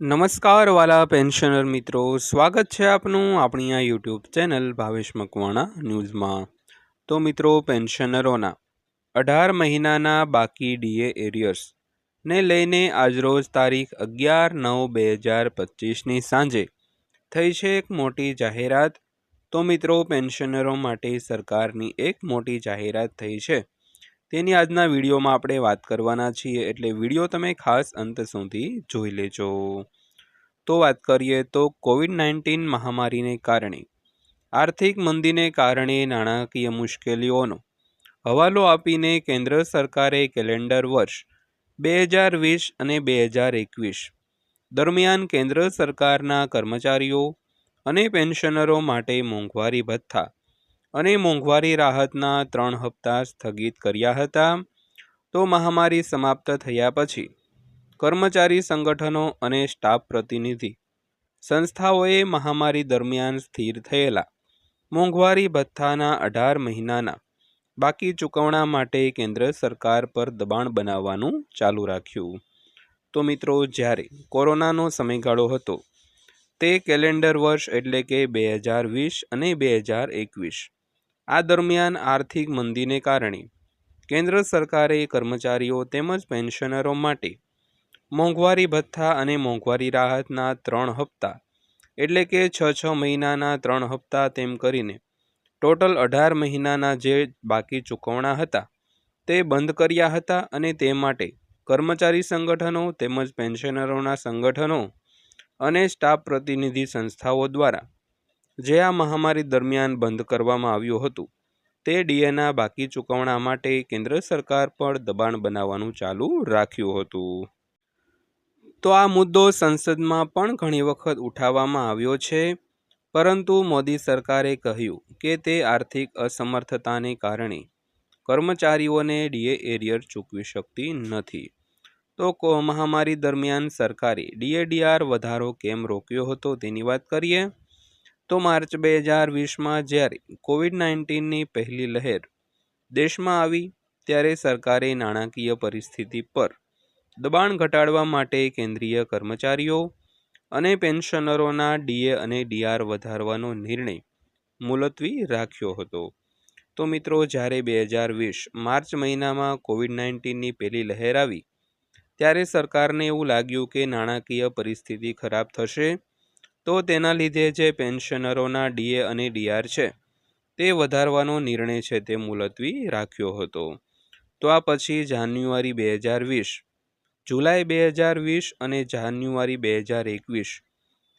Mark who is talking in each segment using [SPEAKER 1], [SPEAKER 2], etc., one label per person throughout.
[SPEAKER 1] નમસ્કાર વાલા પેન્શનર મિત્રો, સ્વાગત છે આપનું આપણી આ યુટ્યુબ ચેનલ ભાવેશ મકવાણા ન્યૂઝમાં. તો મિત્રો, પેન્શનરોના અઢાર મહિનાના બાકી ડીએ એરિયર્સ ને લઈને આજરોજ તારીખ અગિયાર નવ બે હજાર પચીસની સાંજે થઈ છે એક મોટી જાહેરાત. તો મિત્રો, પેન્શનરો માટે સરકારની એક મોટી જાહેરાત થઈ છે. તેની આજના વિડીયોમાં આપણે વાત કરવાના છીએ. એટલે વીડિયો તમે ખાસ અંત સુધી જોઈ લેજો. તો વાત કરીએ તો કોવિડ નાઇન્ટીન મહામારીને કારણે. આર્થિક મંદીને કારણે નાણાકીય મુશ્કેલીઓનો હવાલો આપીને કેન્દ્ર સરકારે કેલેન્ડર વર્ષ બે હજાર વીસ અને બે હજાર એકવીસ દરમિયાન કેન્દ્ર સરકારના કર્મચારીઓ અને પેન્શનરો માટે મોંઘવારી ભથ્થા અને મોંઘવારી રાહતના ત્રણ હપ્તા સ્થગિત કર્યા હતા. તો મહામારી સમાપ્ત થયા પછી કર્મચારી સંગઠનો અને સ્ટાફ પ્રતિનિધિ સંસ્થાઓએ મહામારી દરમિયાન સ્થિર થયેલા મોંઘવારી ભથ્થાના અઢાર મહિનાના બાકી ચૂકવણા માટે કેન્દ્ર સરકાર પર દબાણ બનાવવાનું ચાલુ રાખ્યું. તો મિત્રો, જ્યારે કોરોનાનો સમયગાળો હતો, તે કેલેન્ડર વર્ષ એટલે કે બે હજાર વીસ અને બે હજાર એકવીસ આ દરમિયાન આર્થિક મંદીને કારણે કેન્દ્ર સરકારે કર્મચારીઓ તેમજ પેન્શનરો માટે મોંઘવારી ભથ્થા અને મોંઘવારી રાહતના ત્રણ હપ્તા એટલે કે છ છ મહિનાના ત્રણ હપ્તા તેમ કરીને ટોટલ અઢાર મહિનાના જે બાકી ચૂકવણા હતા તે બંધ કર્યા હતા અને તે માટે કર્મચારી સંગઠનો તેમજ પેન્શનરોના સંગઠનો અને સ્ટાફ પ્રતિનિધિ સંસ્થાઓ દ્વારા જે આ મહામારી દરમિયાન બંધ કરવામાં આવ્યું હતું, તે ડીએના બાકી ચૂકવણા માટે કેન્દ્ર સરકાર પર દબાણ બનાવવાનું ચાલુ રાખ્યું હતું. તો આ મુદ્દો સંસદમાં પણ ઘણી વખત ઉઠાવવામાં આવ્યો છે, પરંતુ મોદી સરકારે કહ્યું કે તે આર્થિક અસમર્થતાને કારણે કર્મચારીઓને ડીએ એરિયર ચૂકવી શકતી નથી. તો મહામારી દરમિયાન સરકારે ડીએડીઆર વધારો કેમ રોક્યો હતો તેની વાત કરીએ? તો માર્ચ બે હજાર વીસમાં જ્યારે કોવિડ નાઇન્ટીનની પહેલી લહેર દેશમાં આવી, ત્યારે સરકારે નાણાકીય પરિસ્થિતિ પર દબાણ ઘટાડવા માટે કેન્દ્રીય કર્મચારીઓ અને પેન્શનરોના ડીએ અને ડીઆર વધારવાનો નિર્ણય મુલતવી રાખ્યો હતો. તો મિત્રો, જ્યારે બે હજાર વીસ માર્ચ મહિનામાં કોવિડ નાઇન્ટીનની પહેલી લહેર આવી, ત્યારે સરકારને એવું લાગ્યું કે નાણાકીય પરિસ્થિતિ ખરાબ થશે તો તેના લીધે જે પેન્શનરોના ડીએ અને ડીઆર છે, તે વધારવાનો નિર્ણય છે તે મુલતવી રાખ્યો હતો. તો આ પછી જાન્યુઆરી બે હજાર વીસ, જુલાઈ બે હજાર વીસ અને જાન્યુઆરી બે હજાર એકવીસ,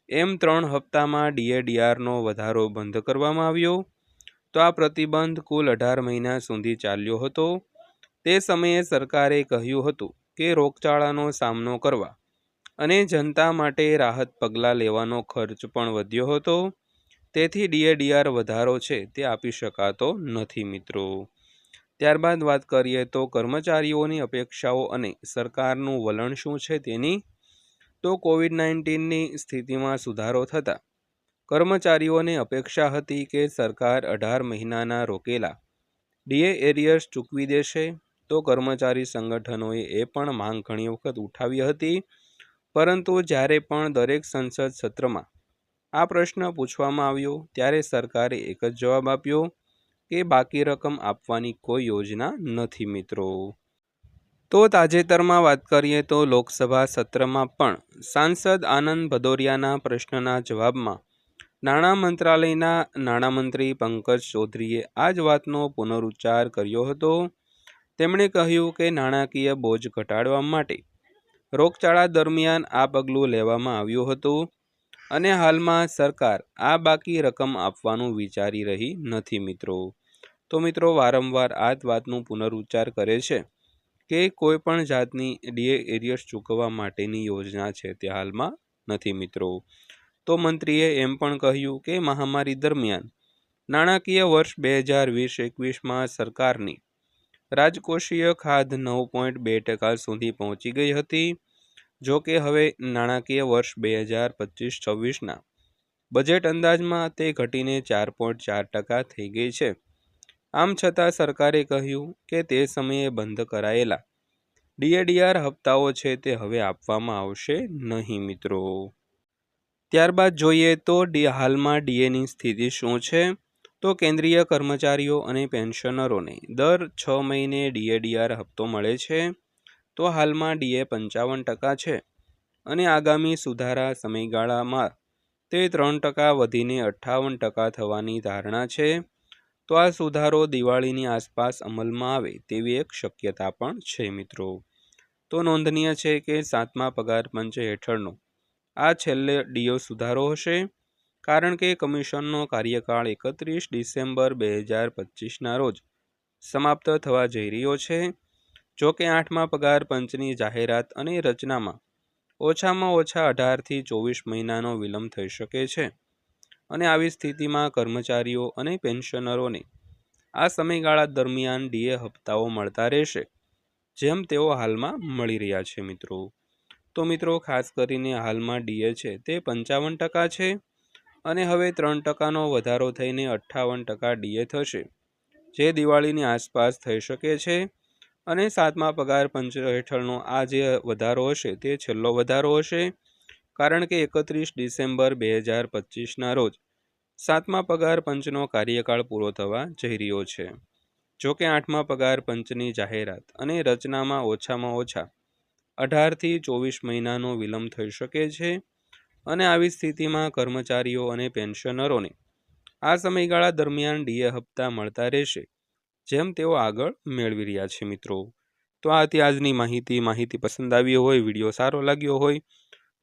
[SPEAKER 1] એમ ત્રણ હપ્તામાં ડીએ ડીઆરનો વધારો બંધ કરવામાં આવ્યો. તો આ પ્રતિબંધ કુલ અઢાર મહિના સુધી ચાલ્યો હતો. તે સમયે સરકારે કહ્યું હતું કે રોગચાળાનો સામનો કરવા અને જનતા માટે રાહત પગલાં લેવાનો ખર્ચ પણ વધ્યો હતો. તેથી ડીએડીઆર વધારો છે તે આપી શકાતો નથી મિત્રો. ત્યારબાદ વાત કરીએ તો કર્મચારીઓની અપેક્ષાઓ અને સરકારનું વલણ શું છે તેની? તો કોવિડ નાઇન્ટીનની સ્થિતિમાં સુધારો થતાં કર્મચારીઓને અપેક્ષા હતી કે સરકાર અઢાર મહિનાના રોકેલા ડીએ એરિયર્સ ચૂકવી દેશે. તો કર્મચારી સંગઠનોએ એ પણ માંગ ઘણી વખત ઉઠાવી હતી પરંતુ જ્યારે પણ દરેક સંસદ સત્રમાં આ પ્રશ્ન પૂછવામાં આવ્યો, ત્યારે સરકારે એક જ જવાબ આપ્યો કે બાકી રકમ આપવાની કોઈ યોજના નથી મિત્રો. તો તાજેતરમાં વાત કરીએ તો લોકસભા સત્રમાં પણ સાંસદ આનંદ ભદોરિયાના પ્રશ્નના જવાબમાં નાણાં મંત્રાલયના નાણામંત્રી પંકજ ચૌધરીએ આ જ વાતનો પુનરુચ્ચાર કર્યો હતો. તેમણે કહ્યું કે નાણાકીય બોજ ઘટાડવા માટે રોગચાળા દરમિયાન આ પગલું લેવામાં આવ્યું હતું અને હાલમાં સરકાર આ બાકી રકમ આપવાનું વિચારી રહી નથી મિત્રો. તો મિત્રો વારંવાર આ વાતનું પુનરુચ્ચાર કરે છે કે કોઈ પણ જાતની ડીએ એરિયર્સ ચૂકવવા માટેની યોજના છે તે હાલમાં નથી મિત્રો. તો મંત્રીએ એમ પણ કહ્યું કે મહામારી દરમિયાન નાણાકીય વર્ષ બે હજાર વીસ એકવીસમાં સરકારની રાજકોષીય ખાધ નવ પોઈન્ટ બે ટકા સુધી પહોંચી ગઈ હતી. જો કે હવે નાણાકીય વર્ષ બે હજાર પચીસ છવ્વીસના બજેટ અંદાજમાં તે ઘટીને ચાર પોઈન્ટ ચાર ટકા થઈ ગઈ છે. આમ છતાં સરકારે કહ્યું કે તે સમયે બંધ કરાયેલા ડીએડીઆર હપ્તાઓ છે તે હવે આપવામાં આવશે નહીં મિત્રો. ત્યારબાદ જોઈએ તો ડી, હાલમાં ડીએની સ્થિતિ શું છે? તો કેન્દ્રીય કર્મચારીઓ અને પેન્શનરોને દર છ મહિને ડીએડીઆર હપ્તો મળે છે. તો હાલમાં ડીએ પંચાવન ટકા છે અને આગામી સુધારા સમયગાળામાં તે ત્રણ ટકા વધીને અઠ્ઠાવન ટકા થવાની ધારણા છે. તો આ સુધારો દિવાળીની આસપાસ અમલમાં આવે તેવી એક શક્યતા પણ છે મિત્રો. તો નોંધનીય છે કે સાતમા પગાર પંચ હેઠળનો આ છેલ્લે ડીઓ સુધારો હશે કારણ કે કમિશનનો કાર્યકાળ એકત્રીસ ડિસેમ્બર બે હજાર પચીસના રોજ સમાપ્ત થવા જઈ રહ્યો છે. જો કે આઠમા પગાર, પંચની જાહેરાત અને રચનામાં ઓછામાં ઓછા અઢારથી ચોવીસ મહિનાનો વિલંબ થઈ શકે છે અને આવી સ્થિતિમાં કર્મચારીઓ અને પેન્શનરોને આ સમયગાળા દરમિયાન ડીએ હપ્તાઓ મળતા રહેશે, જેમ તેઓ હાલમાં મળી રહ્યા છે મિત્રો. તો મિત્રો, ખાસ કરીને હાલમાં ડીએ છે તે પંચાવન ટકા છે અને હવે ત્રણ ટકાનો વધારો થઈને અઠ્ઠાવન ટકા ડીએ થશે, જે દિવાળીની આસપાસ થઈ શકે છે અને સાતમા પગાર પંચ હેઠળનો આ જે વધારો હશે તે છેલ્લો વધારો હશે, કારણ કે એકત્રીસ ડિસેમ્બર બે હજાર પચીસના રોજ સાતમા પગાર પંચનો કાર્યકાળ પૂરો થવા જઈ રહ્યો છે. જો કે આઠમા પગાર પંચની જાહેરાત અને રચનામાં ઓછામાં ઓછા અઢારથી ચોવીસ મહિનાનો વિલંબ થઈ શકે છે અને આવી સ્થિતિમાં કર્મચારીઓ અને પેન્શનરોને આ સમયગાળા દરમિયાન ડીએ હપ્તા મળતા રહેશે. જેમ તેઓ આગળ મેળવી રહ્યા છે મિત્રો. તો આ હતી આજની માહિતી. માહિતી પસંદ આવી હોય, વીડિયો સારો લાગ્યો હોય,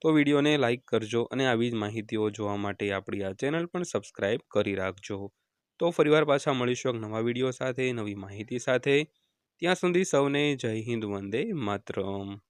[SPEAKER 1] તો વિડીયોને લાઇક કરજો અને આવી જ માહિતીઓ જોવા માટે આપણી આ ચેનલ પણ સબસ્ક્રાઈબ કરી રાખજો. તો ફરીવાર પાછા મળીશું એક નવા વીડિયો સાથે, નવી માહિતી સાથે. ત્યાં સુધી સૌને જય હિન્દ, વંદે માતરમ.